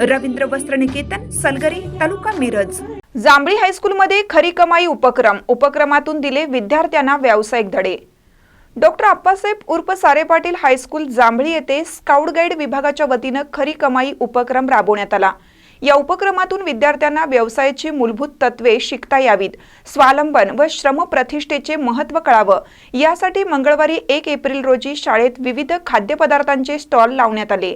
रवींद्र वस्त्र निकेतन सलगरी तालुका मिरज. जांभळी हायस्कूलमध्ये खरी कमाई उपक्रम उपक्रमातून दिले विद्यार्थ्यांना व्यावसायिक धडे. डॉक्टर आप्पासाहेब उर्फ सारे पाटील हायस्कूल जांभळी येथे स्काउट गाईड विभागाच्या वतीनं खरी कमाई उपक्रम राबवण्यात आला. या उपक्रमातून विद्यार्थ्यांना व्यवसायाची मूलभूत तत्वे शिकता यावीत. स्वावलंबन व श्रम प्रतिष्ठेचे महत्त्व कळावं. यासाठी मंगळवारी एक एप्रिल रोजी शाळेत विविध खाद्यपदार्थांचे स्टॉल लावण्यात आले.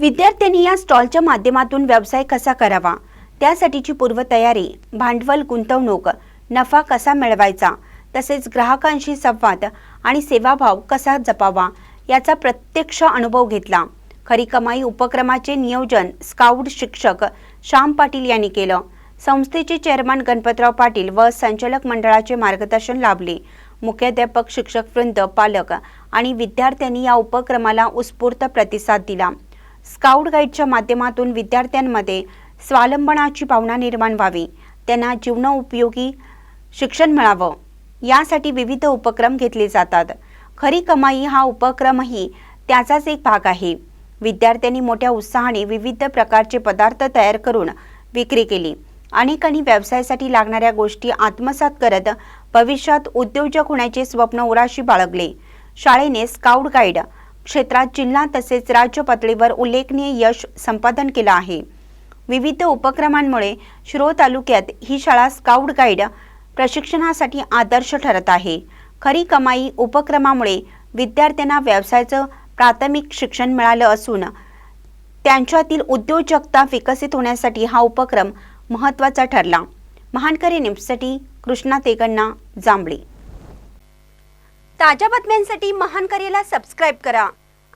विद्यार्थ्यांनी या स्टॉलच्या माध्यमातून व्यवसाय कसा करावा? त्यासाठीची पूर्वतयारी भांडवल गुंतवणूक नफा कसा मिळवायचा? तसेच ग्राहकांशी संवाद आणि सेवाभाव कसा जपावा? याचा प्रत्यक्ष अनुभव घेतला. खरी कमाई उपक्रमाचे नियोजन स्काउट शिक्षक श्याम पाटील यांनी केलं. संस्थेचे चेअरमन गणपतराव पाटील व संचालक मंडळाचे मार्गदर्शन लाभले. मुख्याध्यापक शिक्षक वृंद पालक आणि विद्यार्थ्यांनी या उपक्रमाला उत्स्फूर्त प्रतिसाद दिला. स्काउट गाईडच्या माध्यमातून विद्यार्थ्यांमध्ये स्वावलंबनाची भावना निर्माण व्हावी. त्यांना जीवनोपयोगी शिक्षण मिळावं. यासाठी विविध उपक्रम घेतले जातात. खरी कमाई हा उपक्रमही त्याचाच एक भाग आहे. विद्यार्थ्यांनी मोठ्या उत्साहाने विविध प्रकारचे पदार्थ तयार करून विक्री केली. अनेकांनी व्यवसायासाठी लागणाऱ्या गोष्टी आत्मसात करत भविष्यात उद्योजक होण्याचे स्वप्न उराशी बाळगले. शाळेने स्काउट गाईड क्षेत्रात जिल्हा तसेच राज्य पातळीवर उल्लेखनीय यश संपादन केलं आहे. विविध उपक्रमांमुळे शिरोळ तालुक्यात ही शाळा स्काउट गाईड प्रशिक्षणासाठी आदर्श ठरत आहे. खरी कमाई उपक्रमामुळे विद्यार्थ्यांना व्यवसायाचं प्राथमिक शिक्षण मिळालं असून त्यांच्यातील उद्योजकता विकसित होण्यासाठी हा उपक्रम महत्त्वाचा ठरला. महानकरी न्यूजसाठी कृष्णा तेगण्णा जांभळी. ताज्या बातम्यांसाठी महानकरीला सबस्क्राईब करा.